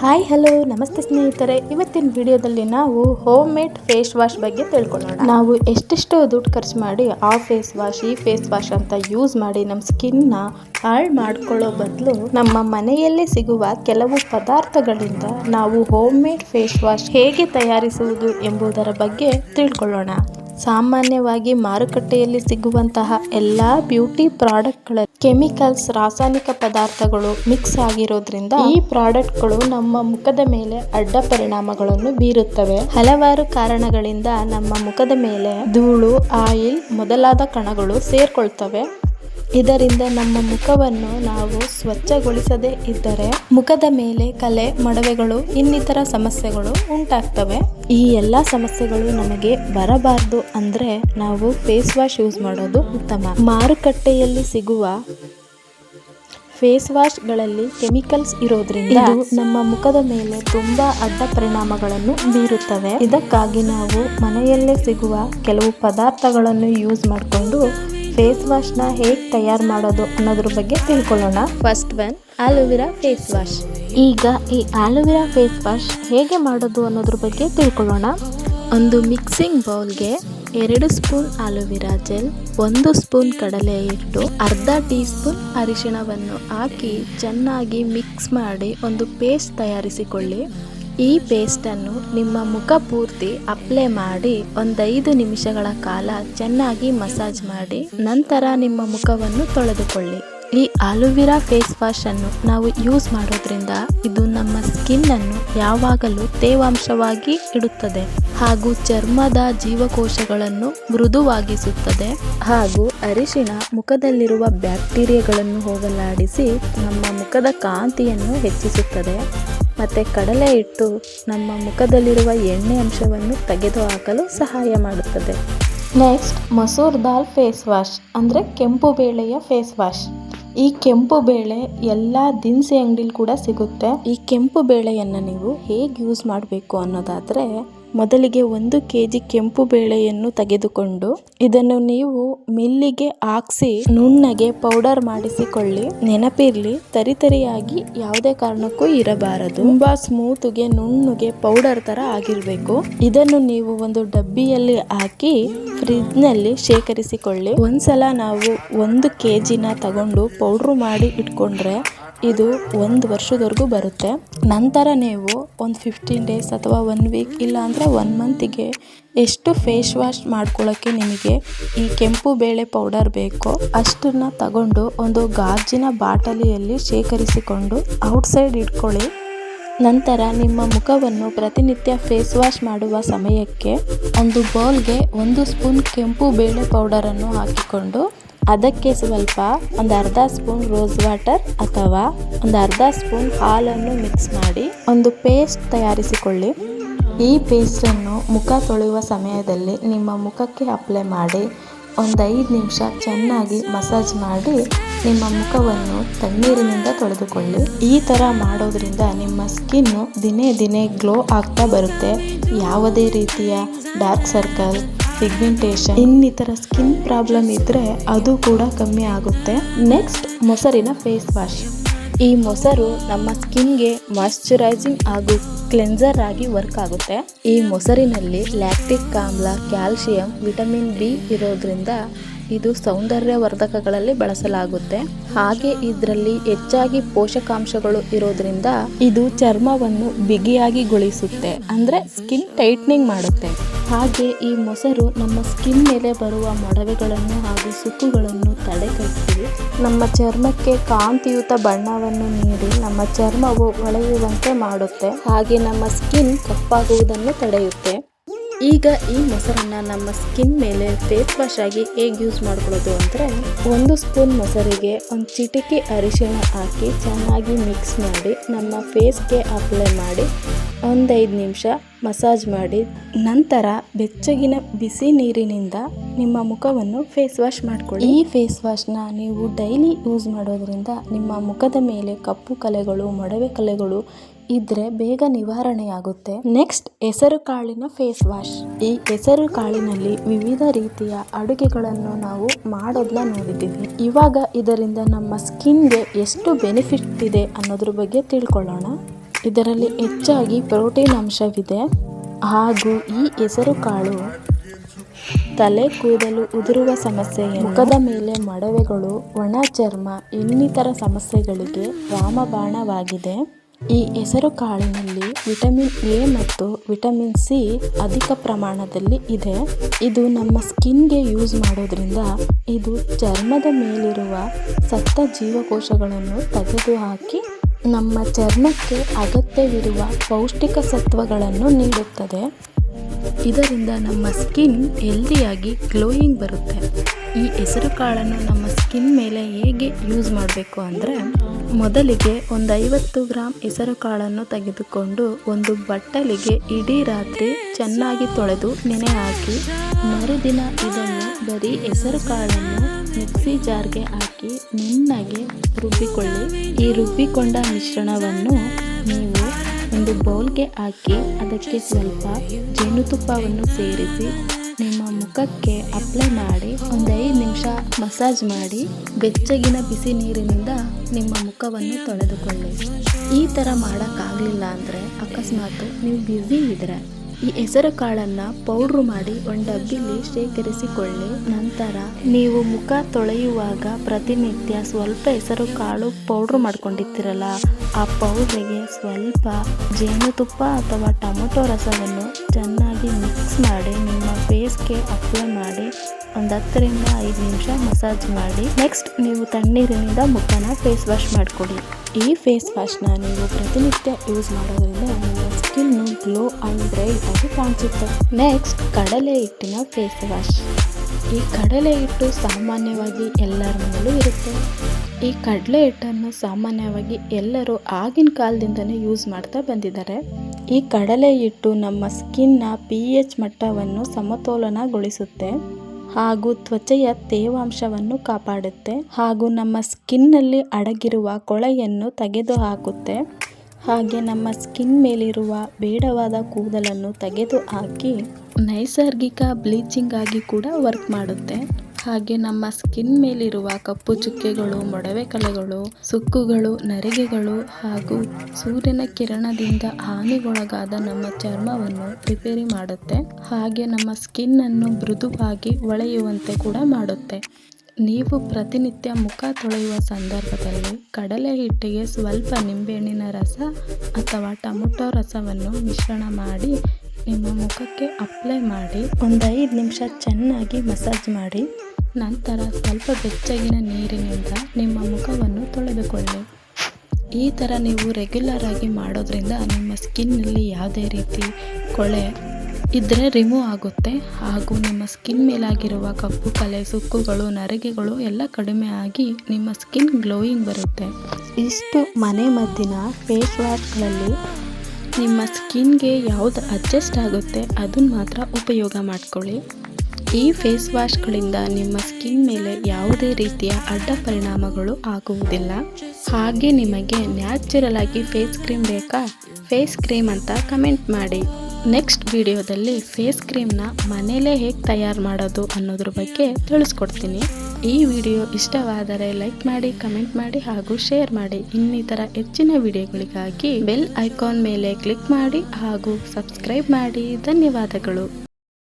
Hi, hello, ನಮಸ್ತೆ ಸ್ನೇಹಿತರೆ. ಇವತ್ತಿನ ವಿಡಿಯೋದಲ್ಲಿ ನಾವು ಹೋಮ್ ಮೇಡ್ ಫೇಸ್ ವಾಶ್ ಬಗ್ಗೆ ತಿಳ್ಕೊಳ್ಳೋಣ. ನಾವು ಎಷ್ಟೆಷ್ಟೋ ದುಡ್ಡು ಖರ್ಚು ಮಾಡಿ ಆ ಫೇಸ್ ವಾಶ್ ಈ ಫೇಸ್ ವಾಶ್ ಅಂತ ಯೂಸ್ ಮಾಡಿ ನಮ್ಮ ಸ್ಕಿನ್ನ ಹಾಳು ಮಾಡ್ಕೊಳ್ಳೋ ಬದಲು ನಮ್ಮ ಮನೆಯಲ್ಲೇ ಸಿಗುವ ಕೆಲವು ಪದಾರ್ಥಗಳಿಂದ ನಾವು ಹೋಮ್ ಮೇಡ್ ಫೇಸ್ ವಾಶ್ ಹೇಗೆ ತಯಾರಿಸುವುದು ಎಂಬುದರ ಬಗ್ಗೆ ತಿಳ್ಕೊಳ್ಳೋಣ. ಸಾಮಾನ್ಯವಾಗಿ ಮಾರುಕಟ್ಟೆಯಲ್ಲಿ ಸಿಗುವಂತಹ ಎಲ್ಲ ಬ್ಯೂಟಿ ಪ್ರಾಡಕ್ಟ್ಗಳ ಕೆಮಿಕಲ್ಸ್, ರಾಸಾಯನಿಕ ಪದಾರ್ಥಗಳು ಮಿಕ್ಸ್ ಆಗಿರೋದ್ರಿಂದ ಈ ಪ್ರಾಡಕ್ಟ್ಗಳು ನಮ್ಮ ಮುಖದ ಮೇಲೆ ಅಡ್ಡ ಪರಿಣಾಮಗಳನ್ನು ಬೀರುತ್ತವೆ. ಹಲವಾರು ಕಾರಣಗಳಿಂದ ನಮ್ಮ ಮುಖದ ಮೇಲೆ ಧೂಳು, ಆಯಿಲ್ ಮೊದಲಾದ ಕಣಗಳು ಸೇರ್ಕೊಳ್ತವೆ. ಇದರಿಂದ ನಮ್ಮ ಮುಖವನ್ನು ನಾವು ಸ್ವಚ್ಛಗೊಳಿಸದೇ ಇದ್ದರೆ ಮುಖದ ಮೇಲೆ ಕಲೆ ಮಡವೆಗಳು ಇನ್ನಿತರ ಸಮಸ್ಯೆಗಳು ಉಂಟಾಗ್ತವೆ. ಈ ಎಲ್ಲ ಸಮಸ್ಯೆಗಳು ನಮಗೆ ಬರಬಾರದು ಅಂದ್ರೆ ನಾವು ಫೇಸ್ ವಾಶ್ ಯೂಸ್ ಮಾಡೋದು ಉತ್ತಮ. ಮಾರುಕಟ್ಟೆಯಲ್ಲಿ ಸಿಗುವ ಫೇಸ್ ವಾಶ್ಗಳಲ್ಲಿ ಕೆಮಿಕಲ್ಸ್ ಇರೋದ್ರಿಂದ ಇದು ನಮ್ಮ ಮುಖದ ಮೇಲೆ ತುಂಬಾ ಅಡ್ಡ ಪರಿಣಾಮಗಳನ್ನು ಬೀರುತ್ತವೆ. ಇದಕ್ಕಾಗಿ ನಾವು ಮನೆಯಲ್ಲೇ ಸಿಗುವ ಕೆಲವು ಪದಾರ್ಥಗಳನ್ನು ಯೂಸ್ ಮಾಡಿಕೊಂಡು ಫೇಸ್ ವಾಶ್ನ ಹೇಗೆ ತಯಾರು ಮಾಡೋದು ಅನ್ನೋದ್ರ ಬಗ್ಗೆ ತಿಳ್ಕೊಳ್ಳೋಣ. First one aloe vera face wash. ಈಗ ಈ ಆಲೋವೆರಾ ಫೇಸ್ ವಾಶ್ ಹೇಗೆ ಮಾಡೋದು ಅನ್ನೋದ್ರ ಬಗ್ಗೆ ತಿಳ್ಕೊಳ್ಳೋಣ. ಒಂದು ಮಿಕ್ಸಿಂಗ್ ಬೌಲ್ಗೆ ಎರಡು ಸ್ಪೂನ್ ಆಲೋವೆರಾ ಜೆಲ್ ಒಂದು ಸ್ಪೂನ್ ಕಡಲೆ ಹಿಟ್ಟು ಅರ್ಧ ಟೀ ಸ್ಪೂನ್ ಅರಿಶಿಣವನ್ನು ಹಾಕಿ ಚೆನ್ನಾಗಿ ಮಿಕ್ಸ್ ಮಾಡಿ ಒಂದು ಪೇಸ್ಟ್ ತಯಾರಿಸಿಕೊಳ್ಳಿ. ಈ ಪೇಸ್ಟನ್ನು ನಿಮ್ಮ ಮುಖ ಪೂರ್ತಿ ಅಪ್ಲೈ ಮಾಡಿ ಒಂದೈದು ನಿಮಿಷಗಳ ಕಾಲ ಚೆನ್ನಾಗಿ ಮಸಾಜ್ ಮಾಡಿ, ನಂತರ ನಿಮ್ಮ ಮುಖವನ್ನು ತೊಳೆದುಕೊಳ್ಳಿ. ಈ ಆಲೋವೆರಾ ಫೇಸ್ ವಾಶ್ ಅನ್ನು ನಾವು ಯೂಸ್ ಮಾಡೋದ್ರಿಂದ ಇದು ನಮ್ಮ ಸ್ಕಿನ್ ಅನ್ನು ಯಾವಾಗಲೂ ತೇವಾಂಶವಾಗಿ ಇಡುತ್ತದೆ ಹಾಗೂ ಚರ್ಮದ ಜೀವಕೋಶಗಳನ್ನು ಮೃದುವಾಗಿಸುತ್ತದೆ ಹಾಗೂ ಅರಿಶಿನ ಮುಖದಲ್ಲಿರುವ ಬ್ಯಾಕ್ಟೀರಿಯಾಗಳನ್ನು ಹೋಗಲಾಡಿಸಿ ನಮ್ಮ ಮುಖದ ಕಾಂತಿಯನ್ನು ಹೆಚ್ಚಿಸುತ್ತದೆ. ಮತ್ತು ಕಡಲೆ ಹಿಟ್ಟು ನಮ್ಮ ಮುಖದಲ್ಲಿರುವ ಎಣ್ಣೆ ಅಂಶವನ್ನು ತೆಗೆದುಹಾಕಲು ಸಹಾಯ ಮಾಡುತ್ತದೆ. ನೆಕ್ಸ್ಟ್ ಮಸೂರ್ ದಾಲ್ ಫೇಸ್ ವಾಶ್ ಅಂದರೆ ಕೆಂಪು ಬೇಳೆಯ ಫೇಸ್ ವಾಶ್ ಈ ಕೆಂಪು ಬೇಳೆ ಎಲ್ಲ ದಿನಸಿ ಅಂಗಡಿಲಿ ಕೂಡ ಸಿಗುತ್ತೆ. ಈ ಕೆಂಪು ಬೇಳೆಯನ್ನು ನೀವು ಹೇಗೆ ಯೂಸ್ ಮಾಡಬೇಕು ಅನ್ನೋದಾದರೆ ಮೊದಲಿಗೆ ಒಂದು ಕೆ ಜಿ ಕೆಂಪು ಬೇಳೆಯನ್ನು ತೆಗೆದುಕೊಂಡು ಇದನ್ನು ನೀವು ಮಿಲ್ಲಿಗೆ ಹಾಕ್ಸಿ ನುಣ್ಣಗೆ ಪೌಡರ್ ಮಾಡಿಸಿಕೊಳ್ಳಿ. ನೆನಪಿರ್ಲಿ, ತರಿತರಿಯಾಗಿ ಯಾವುದೇ ಕಾರಣಕ್ಕೂ ಇರಬಾರದು. ತುಂಬಾ ಸ್ಮೂತ್ಗೆ, ನುಣ್ಣಗೆ ಪೌಡರ್ ತರ ಆಗಿರಬೇಕು. ಇದನ್ನು ನೀವು ಒಂದು ಡಬ್ಬಿಯಲ್ಲಿ ಹಾಕಿ ಫ್ರಿಜ್ನಲ್ಲಿ ಶೇಖರಿಸಿಕೊಳ್ಳಿ. ಒಂದ್ಸಲ ನಾವು ಒಂದು ಕೆ ಜಿನ ತಗೊಂಡು ಪೌಡ್ರು ಮಾಡಿ ಇಟ್ಕೊಂಡ್ರೆ ಇದು ಒಂದು ವರ್ಷದವರೆಗೂ ಬರುತ್ತೆ. ನಂತರ ನೀವು ಒಂದು ಫಿಫ್ಟೀನ್ ಡೇಸ್ ಅಥವಾ ಒನ್ ವೀಕ್ ಇಲ್ಲ ಅಂದರೆ ಒನ್ ಮಂತಿಗೆ ಎಷ್ಟು ಫೇಸ್ ವಾಶ್ ಮಾಡ್ಕೊಳ್ಳೋಕ್ಕೆ ನಿಮಗೆ ಈ ಕೆಂಪು ಬೇಳೆ ಪೌಡರ್ ಬೇಕೋ ಅಷ್ಟನ್ನು ತಗೊಂಡು ಒಂದು ಗಾಜಿನ ಬಾಟಲಿಯಲ್ಲಿ ಶೇಖರಿಸಿಕೊಂಡು ಔಟ್ಸೈಡ್ ಇಟ್ಕೊಳ್ಳಿ. ನಂತರ ನಿಮ್ಮ ಮುಖವನ್ನು ಪ್ರತಿನಿತ್ಯ ಫೇಸ್ ವಾಶ್ ಮಾಡುವ ಸಮಯಕ್ಕೆ ಒಂದು ಬೌಲ್ಗೆ ಒಂದು ಸ್ಪೂನ್ ಕೆಂಪು ಬೇಳೆ ಪೌಡರನ್ನು ಹಾಕಿಕೊಂಡು ಅದಕ್ಕೆ ಸ್ವಲ್ಪ ಒಂದು ಅರ್ಧ ಸ್ಪೂನ್ ರೋಸ್ ವಾಟರ್ ಅಥವಾ ಒಂದು ಅರ್ಧ ಸ್ಪೂನ್ ಹಾಲನ್ನು ಮಿಕ್ಸ್ ಮಾಡಿ ಒಂದು ಪೇಸ್ಟ್ ತಯಾರಿಸಿಕೊಳ್ಳಿ. ಈ ಪೇಸ್ಟನ್ನು ಮುಖ ತೊಳೆಯುವ ಸಮಯದಲ್ಲಿ ನಿಮ್ಮ ಮುಖಕ್ಕೆ ಅಪ್ಲೈ ಮಾಡಿ ಒಂದು ಐದು ನಿಮಿಷ ಚೆನ್ನಾಗಿ ಮಸಾಜ್ ಮಾಡಿ ನಿಮ್ಮ ಮುಖವನ್ನು ತಣ್ಣೀರಿನಿಂದ ತೊಳೆದುಕೊಳ್ಳಿ. ಈ ಥರ ಮಾಡೋದ್ರಿಂದ ನಿಮ್ಮ ಸ್ಕಿನ್ನು ದಿನೇ ದಿನೇ ಗ್ಲೋ ಆಗ್ತಾ ಬರುತ್ತೆ. ಯಾವುದೇ ರೀತಿಯ ಡಾರ್ಕ್ ಸರ್ಕಲ್ ಪಿಗ್ಮೆಂಟೇಷನ್ ಇನ್ನಿತರ ಸ್ಕಿನ್ ಪ್ರಾಬ್ಲಮ್ ಇದ್ದರೆ ಅದು ಕೂಡ ಕಮ್ಮಿ ಆಗುತ್ತೆ. ನೆಕ್ಸ್ಟ್ ಮೊಸರಿನ ಫೇಸ್ ವಾಶ್ ಈ ಮೊಸರು ನಮ್ಮ ಸ್ಕಿನ್ಗೆ ಮಾಯಶ್ಚರೈಸಿಂಗ್ ಹಾಗೂ ಕ್ಲೆನ್ಸರ್ ಆಗಿ ವರ್ಕ್ ಆಗುತ್ತೆ. ಈ ಮೊಸರಿನಲ್ಲಿ ಲ್ಯಾಕ್ಟಿಕ್ ಆಮ್ಲ ಕ್ಯಾಲ್ಸಿಯಂ ವಿಟಮಿನ್ ಬಿ ಇರೋದ್ರಿಂದ ಇದು ಸೌಂದರ್ಯವರ್ಧಕಗಳಲ್ಲಿ ಬಳಸಲಾಗುತ್ತೆ. ಹಾಗೆ ಇದರಲ್ಲಿ ಹೆಚ್ಚಾಗಿ ಪೋಷಕಾಂಶಗಳು ಇರೋದ್ರಿಂದ ಇದು ಚರ್ಮವನ್ನು ಬಿಗಿಯಾಗಿಗೊಳಿಸುತ್ತೆ ಅಂದರೆ ಸ್ಕಿನ್ ಟೈಟ್ನಿಂಗ್ ಮಾಡುತ್ತೆ. ಹಾಗೆ ಈ ಮೊಸರು ನಮ್ಮ ಸ್ಕಿನ್ ಮೇಲೆ ಬರುವ ಮೊಡವೆಗಳನ್ನು ಹಾಗೂ ಸುಕ್ಕುಗಳನ್ನು ತಡೆಗಟ್ಟಿ ನಮ್ಮ ಚರ್ಮಕ್ಕೆ ಕಾಂತಿಯುತ ಬಣ್ಣವನ್ನು ನೀಡಿ ನಮ್ಮ ಚರ್ಮವು ಹೊಳೆಯುವಂತೆ ಮಾಡುತ್ತೆ. ಹಾಗೆ ನಮ್ಮ ಸ್ಕಿನ್ ಕಪ್ಪಾಗುವುದನ್ನು ತಡೆಯುತ್ತೆ. ಈಗ ಈ ಮೊಸರನ್ನು ನಮ್ಮ ಸ್ಕಿನ್ ಮೇಲೆ ಫೇಸ್ ವಾಶ್ ಆಗಿ ಹೇಗೆ ಯೂಸ್ ಮಾಡ್ಕೊಳ್ಳೋದು ಅಂದರೆ, ಒಂದು ಸ್ಪೂನ್ ಮೊಸರಿಗೆ ಒಂದು ಚಿಟಿಕೆ ಅರಿಶಿಣ ಹಾಕಿ ಚೆನ್ನಾಗಿ ಮಿಕ್ಸ್ ಮಾಡಿ, ನಮ್ಮ ಫೇಸ್ಗೆ ಅಪ್ಲೈ ಮಾಡಿ ಒಂದೈದು ನಿಮಿಷ ಮಸಾಜ್ ಮಾಡಿ, ನಂತರ ಬೆಚ್ಚಗಿನ ಬಿಸಿ ನೀರಿನಿಂದ ನಿಮ್ಮ ಮುಖವನ್ನು ಫೇಸ್ ವಾಶ್ ಮಾಡ್ಕೊಳ್ಳಿ. ಈ ಫೇಸ್ ವಾಶ್ನ ನೀವು ಡೈಲಿ ಯೂಸ್ ಮಾಡೋದ್ರಿಂದ ನಿಮ್ಮ ಮುಖದ ಮೇಲೆ ಕಪ್ಪು ಕಲೆಗಳು, ಮೊಡವೆ ಕಲೆಗಳು ಇದ್ರೆ ಬೇಗ ನಿವಾರಣೆಯಾಗುತ್ತೆ. ನೆಕ್ಸ್ಟ್, ಹೆಸರು ಕಾಳಿನ ಫೇಸ್ ವಾಶ್. ಈ ಹೆಸರು ಕಾಳಿನಲ್ಲಿ ವಿವಿಧ ರೀತಿಯ ಅಡುಗೆಗಳನ್ನು ನಾವು ಮಾಡೋದನ್ನ ನೋಡಿದ್ದೀವಿ. ಇವಾಗ ಇದರಿಂದ ನಮ್ಮ ಸ್ಕಿನ್ಗೆ ಎಷ್ಟು ಬೆನಿಫಿಟ್ ಇದೆ ಅನ್ನೋದ್ರ ಬಗ್ಗೆ ತಿಳ್ಕೊಳ್ಳೋಣ. ಇದರಲ್ಲಿ ಹೆಚ್ಚಾಗಿ ಪ್ರೋಟೀನ್ ಅಂಶವಿದೆ. ಹಾಗೂ ಈ ಹೆಸರು ಕಾಳು ತಲೆ ಕೂದಲು ಉದುರುವ ಸಮಸ್ಯೆ, ಮುಖದ ಮೇಲೆ ಮಡವೆಗಳು, ಒಣ ಚರ್ಮ ಇನ್ನಿತರ ಸಮಸ್ಯೆಗಳಿಗೆ ರಾಮಬಾಣವಾಗಿದೆ. ಈ ಹೆಸರು ಕಾಳಿನಲ್ಲಿ ವಿಟಮಿನ್ ಎ ಮತ್ತು ವಿಟಮಿನ್ ಸಿ ಅಧಿಕ ಪ್ರಮಾಣದಲ್ಲಿ ಇದೆ. ಇದು ನಮ್ಮ ಸ್ಕಿನ್ಗೆ ಯೂಸ್ ಮಾಡೋದ್ರಿಂದ ಇದು ಚರ್ಮದ ಮೇಲಿರುವ ಸತ್ತ ಜೀವಕೋಶಗಳನ್ನು ತೆಗೆದುಹಾಕಿ ನಮ್ಮ ಚರ್ಮಕ್ಕೆ ಅಗತ್ಯವಿರುವ ಪೌಷ್ಟಿಕ ಸತ್ವಗಳನ್ನು ನೀಡುತ್ತದೆ. ಇದರಿಂದ ನಮ್ಮ ಸ್ಕಿನ್ ಹೆಲ್ದಿಯಾಗಿ ಗ್ಲೋಯಿಂಗ್ ಬರುತ್ತೆ. ಈ ಹೆಸರು ಕಾಳನ್ನು ನಮ್ಮ ಸ್ಕಿನ್ ಮೇಲೆ ಹೇಗೆ ಯೂಸ್ ಮಾಡಬೇಕು ಅಂದರೆ, ಮೊದಲಿಗೆ ಒಂದು ಐವತ್ತು ಗ್ರಾಮ್ ಹೆಸರು ಕಾಳನ್ನು ತೆಗೆದುಕೊಂಡು ಒಂದು ಬಟ್ಟಲಿಗೆ ಇಡೀ ರಾತ್ರಿ ಚೆನ್ನಾಗಿ ತೊಳೆದು ನೆನೆ ಹಾಕಿ, ಮರುದಿನ ಇದನ್ನು ಬರೀ ಹೆಸರು ಕಾಳನ್ನು ಮಿಕ್ಸಿ ಜಾರ್ಗೆ ಹಾಕಿ ನುಣ್ಣಗೆ ರುಬ್ಬಿಕೊಳ್ಳಿ. ಈ ರುಬ್ಬಿಕೊಂಡ ಮಿಶ್ರಣವನ್ನು ನೀವು ಒಂದು ಬೌಲ್ಗೆ ಹಾಕಿ, ಅದಕ್ಕೆ ಸ್ವಲ್ಪ ಜೇನುತುಪ್ಪವನ್ನು ಸೇರಿಸಿ ನಿಮ್ಮ ಮುಖಕ್ಕೆ ಅಪ್ಲೈ ಮಾಡಿ ಒಂದು ಐದು ನಿಮಿಷ ಮಸಾಜ್ ಮಾಡಿ ಬೆಚ್ಚಗಿನ ಬಿಸಿ ನೀರಿನಿಂದ ನಿಮ್ಮ ಮುಖವನ್ನು ತೊಳೆದುಕೊಳ್ಳಿ. ಈ ಥರ ಮಾಡೋಕ್ಕಾಗಲಿಲ್ಲ ಅಂದರೆ ಅಕಸ್ಮಾತ್ ನೀವು ಬ್ಯುಸಿ ಇದ್ದರೆ ಈ ಹೆಸರು ಕಾಳನ್ನು ಪೌಡ್ರು ಮಾಡಿ ಒಂದು ಡಬ್ಬಿಲಿ ಶೇಖರಿಸಿಕೊಳ್ಳಿ. ನಂತರ ನೀವು ಮುಖ ತೊಳೆಯುವಾಗ ಪ್ರತಿನಿತ್ಯ ಸ್ವಲ್ಪ ಹೆಸರು ಕಾಳು ಪೌಡ್ರು ಮಾಡ್ಕೊಂಡಿರ್ತೀರಲ್ಲ, ಆ ಪೌಡ್ರಿಗೆ ಸ್ವಲ್ಪ ಜೇನುತುಪ್ಪ ಅಥವಾ ಟೊಮೊಟೊ ರಸವನ್ನು ಚೆನ್ನಾಗಿ ಮಿಕ್ಸ್ ಮಾಡಿ, ನಿಮ್ಮ ಫೇಸ್ಗೆ ಅಪ್ಲೈ ಮಾಡಿ, ಒಂದು ಹತ್ತರಿಂದ ಐದು ನಿಮಿಷ ಮಸಾಜ್ ಮಾಡಿ. ನೆಕ್ಸ್ಟ್ ನೀವು ತಣ್ಣೀರಿನಿಂದ ಮುಖನ ಫೇಸ್ ವಾಶ್ ಮಾಡಿಕೊಡಿ. ಈ ಫೇಸ್ ವಾಶ್ನ ನೀವು ಪ್ರತಿನಿತ್ಯ ಯೂಸ್ ಮಾಡೋದ್ರಿಂದ ನಿಮ್ಮ ಸ್ಕಿನ್ನು ಗ್ಲೋ ಆ್ಯಂಡ್ ಬ್ರೈಟ್ ಆಗಿ ಕಾಣಿಸುತ್ತೆ. ನೆಕ್ಸ್ಟ್ ಕಡಲೆ ಹಿಟ್ಟಿನ ಫೇಸ್ ವಾಶ್ ಈ ಕಡಲೆ ಹಿಟ್ಟು ಸಾಮಾನ್ಯವಾಗಿ ಎಲ್ಲರ ಮೇಲೂ ಇರುತ್ತೆ. ಈ ಕಡಲೆ ಹಿಟ್ಟನ್ನು ಸಾಮಾನ್ಯವಾಗಿ ಎಲ್ಲರೂ ಆಗಿನ ಕಾಲದಿಂದನೇ ಯೂಸ್ ಮಾಡ್ತಾ ಬಂದಿದ್ದಾರೆ. ಈ ಕಡಲೆ ಹಿಟ್ಟು ನಮ್ಮ ಸ್ಕಿನ್ನ ಪಿ ಎಚ್ ಮಟ್ಟವನ್ನು ಸಮತೋಲನಗೊಳಿಸುತ್ತೆ ಹಾಗೂ ತ್ವಚೆಯ ತೇವಾಂಶವನ್ನು ಕಾಪಾಡುತ್ತೆ ಹಾಗೂ ನಮ್ಮ ಸ್ಕಿನ್ನಲ್ಲಿ ಅಡಗಿರುವ ಕೊಳೆಯನ್ನು ತೆಗೆದುಹಾಕುತ್ತೆ. ಹಾಗೆ ನಮ್ಮ ಸ್ಕಿನ್ ಮೇಲಿರುವ ಬೇಡವಾದ ಕೂದಲನ್ನು ತೆಗೆದುಹಾಕಿ ನೈಸರ್ಗಿಕ ಬ್ಲೀಚಿಂಗ್ ಆಗಿ ಕೂಡ ವರ್ಕ್ ಮಾಡುತ್ತೆ. ಹಾಗೆ ನಮ್ಮ ಸ್ಕಿನ್ ಮೇಲಿರುವ ಕಪ್ಪು ಚುಕ್ಕೆಗಳು, ಮೊಡವೆ ಕಲೆಗಳು ಸುಕ್ಕುಗಳು, ನರಿಗೆಗಳು ಹಾಗೂ ಸೂರ್ಯನ ಕಿರಣದಿಂದ ಹಾನಿಗೊಳಗಾದ ನಮ್ಮ ಚರ್ಮವನ್ನು ರಿಪೇರಿ ಮಾಡುತ್ತೆ. ಹಾಗೆ ನಮ್ಮ ಸ್ಕಿನ್ ಅನ್ನು ಮೃದುವಾಗಿ ಒಳೆಯುವಂತೆ ಕೂಡ ಮಾಡುತ್ತೆ. ನೀವು ಪ್ರತಿನಿತ್ಯ ಮುಖ ತೊಳೆಯುವ ಸಂದರ್ಭದಲ್ಲಿ ಕಡಲೆ ಹಿಟ್ಟಿಗೆ ಸ್ವಲ್ಪ ನಿಂಬೆಹಣ್ಣಿನ ರಸ ಅಥವಾ ಟೊಮೊಟೊ ರಸವನ್ನು ಮಿಶ್ರಣ ಮಾಡಿ ನಿಮ್ಮ ಮುಖಕ್ಕೆ ಅಪ್ಲೈ ಮಾಡಿ. ಒಂದು ಐದು ನಿಮಿಷ ಚೆನ್ನಾಗಿ ಮಸಾಜ್ ಮಾಡಿ. ನಂತರ ಸ್ವಲ್ಪ ಬೆಚ್ಚಗಿನ ನೀರಿನಿಂದ ನಿಮ್ಮ ಮುಖವನ್ನು ತೊಳೆದುಕೊಳ್ಳಿ. ಈ ಥರ ನೀವು ರೆಗ್ಯುಲರ್ ಆಗಿ ಮಾಡೋದ್ರಿಂದ ನಿಮ್ಮ ಸ್ಕಿನ್ನಲ್ಲಿ ಯಾವುದೇ ರೀತಿ ಕೊಳೆ ಇದ್ದರೆ ರಿಮೂವ್ ಆಗುತ್ತೆ. ಹಾಗೂ ನಿಮ್ಮ ಸ್ಕಿನ್ ಮೇಲಾಗಿರುವ ಕಪ್ಪು ಕಲೆ ಸುಕ್ಕುಗಳು ನರಿಗೆಗಳು ಎಲ್ಲ ಕಡಿಮೆ ಆಗಿ ನಿಮ್ಮ ಸ್ಕಿನ್ ಗ್ಲೋಯಿಂಗ್ ಬರುತ್ತೆ. ಇಷ್ಟು ಮನೆ ಮದ್ದಿನ ಫೇಸ್ ವಾಶ್ಗಳಲ್ಲಿ ನಿಮ್ಮ ಸ್ಕಿನ್ಗೆ ಯಾವುದು ಅಡ್ಜಸ್ಟ್ ಆಗುತ್ತೆ ಅದನ್ನ ಮಾತ್ರ ಉಪಯೋಗ ಮಾಡಿಕೊಳ್ಳಿ. ಈ ಫೇಸ್ ವಾಶ್ಗಳಿಂದ ನಿಮ್ಮ ಸ್ಕಿನ್ ಮೇಲೆ ಯಾವುದೇ ರೀತಿಯ ಅಡ್ಡ ಪರಿಣಾಮಗಳು ಆಗುವುದಿಲ್ಲ. ಹಾಗೆ ನಿಮಗೆ ನ್ಯಾಚುರಲ್ ಆಗಿ ಫೇಸ್ ಕ್ರೀಮ್ ಬೇಕಾ? ಫೇಸ್ ಕ್ರೀಮ್ ಅಂತ ಕಮೆಂಟ್ ಮಾಡಿ. ನೆಕ್ಸ್ಟ್ ವಿಡಿಯೋದಲ್ಲಿ ಫೇಸ್ ಕ್ರೀಮ್ನ ಮನೇಲೇ ಹೇಗೆ ತಯಾರು ಮಾಡೋದು ಅನ್ನೋದ್ರ ಬಗ್ಗೆ ತಿಳಿಸ್ಕೊಡ್ತೀನಿ. ಈ ವಿಡಿಯೋ ಇಷ್ಟವಾದರೆ ಲೈಕ್ ಮಾಡಿ, ಕಮೆಂಟ್ ಮಾಡಿ ಹಾಗೂ ಶೇರ್ ಮಾಡಿ. ಇನ್ನಿತರ ಹೆಚ್ಚಿನ ವಿಡಿಯೋಗಳಿಗಾಗಿ ಬೆಲ್ ಐಕಾನ್ ಮೇಲೆ ಕ್ಲಿಕ್ ಮಾಡಿ ಹಾಗೂ ಸಬ್ಸ್ಕ್ರೈಬ್ ಮಾಡಿ. ಧನ್ಯವಾದಗಳು.